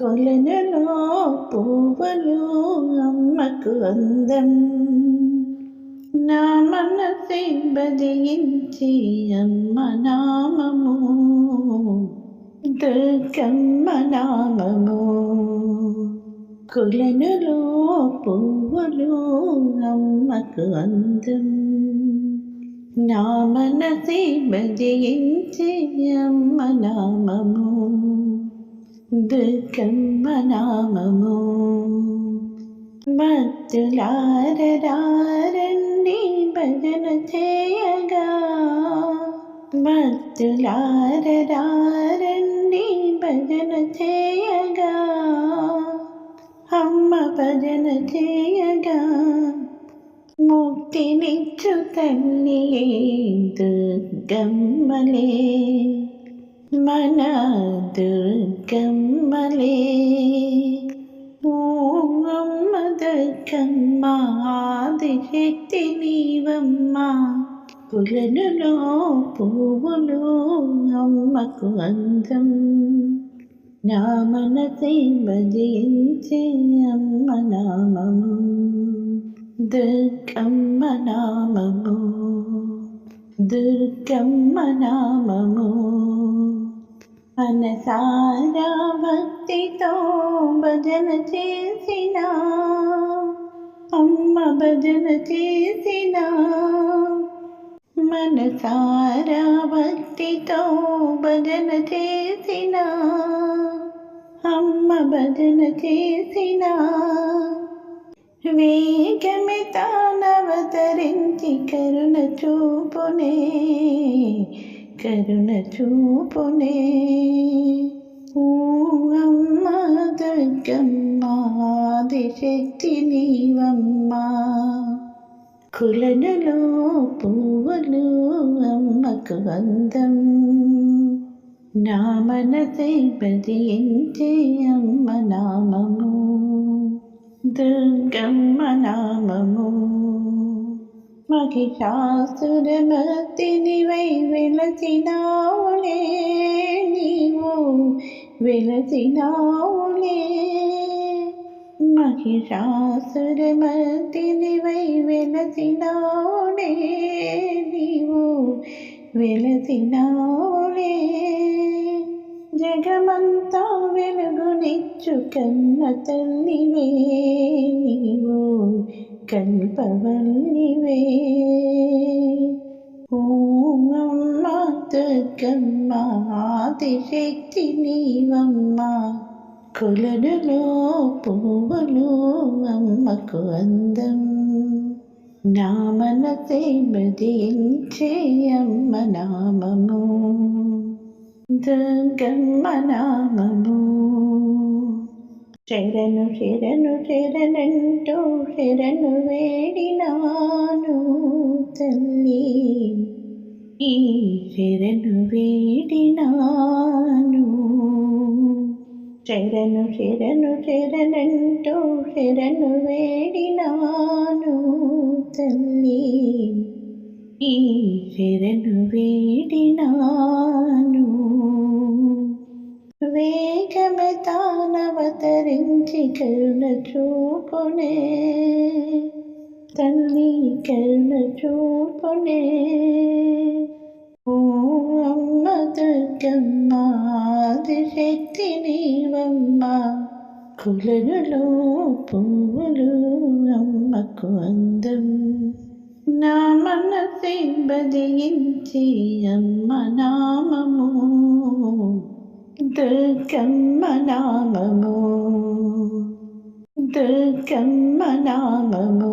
కొలనులో పువ్వులు అమ్మకు అందం. నా మనసే బదియించి అమ్మ నామము. దుర్గమ్మ నామము. కులనులో పువ్వులు అమ్మకు అందం. నా మనసే బదియించి అమ్మ నామము. దుర్గమ్మ నామము భక్తులారండి భజన చేయగా భక్తులారండి భజన చేయగా అమ్మ భజన చేయగా ముక్తినిచ్చు తల్లి దుర్గమ్మలే మన దుర్గమ్మలే ఓం అమ్మ దుర్గమ్మ ఆదిశక్తి నీవమ్మ పులనులో పువ్వులు అమ్మకు అందం నా మనసే భజించే అమ్మ నామము దుర్గమ్మ నామము దుర్గమ్మ నామము మనసారా భక్తితో భజన చేసిన అమ్మ భజన చేసిన. మనసారా భక్తితో భజన చేసిన అమ్మ భజన చేసిన. వేగమే తానవతరించి కరుణ చూపునే కరుణ చూపునే. ఓ అమ్మ దుర్గమ్మ ఆదిశక్తి నీవమ్మ. కులనలో పువ్వులు అమ్మకు అందం. నా మనసై బదించే అమ్మ నామము. దుర్గమ్మ నామము. మహిషాసురమర్తిని వై వెలసినావులే నీవు వెలసినావులే. మహిషాసురమర్తిని వై వెలసినావులే నీవు వెలసినావులే. జగమంతా వెలుగునిచ్చు కన్న తల్లివే నీవు కల్పవల్లివే ఓం అమ్మ దుర్గమ్మ ఆదిశక్తి నీవమ్మ కొలనులో పువ్వులు అమ్మకు అందం. నా మనసే బదించే అమ్మ నామము. దుర్గమ్మ శరణు శరణు శరణంటూ శరణు వేడినాను తల్లి. ఈ శరణు వేడినాను శరణు శరణు శరణంటూ శరణు వేడినాను తల్లి. ఈ శరణు వేడినాను తానవతరించి కరుణ చూపునే తల్లి కరుణ చూపునే. ఓ అమ్మ దుర్గమ్మ ఆదిశక్తి నీవమ్మ కులనులో పువ్వులు అమ్మకు అందం. నా మనసి బదించి అమ్మ నామము. దుర్గమ్మ నామము దుర్గమ్మ నామము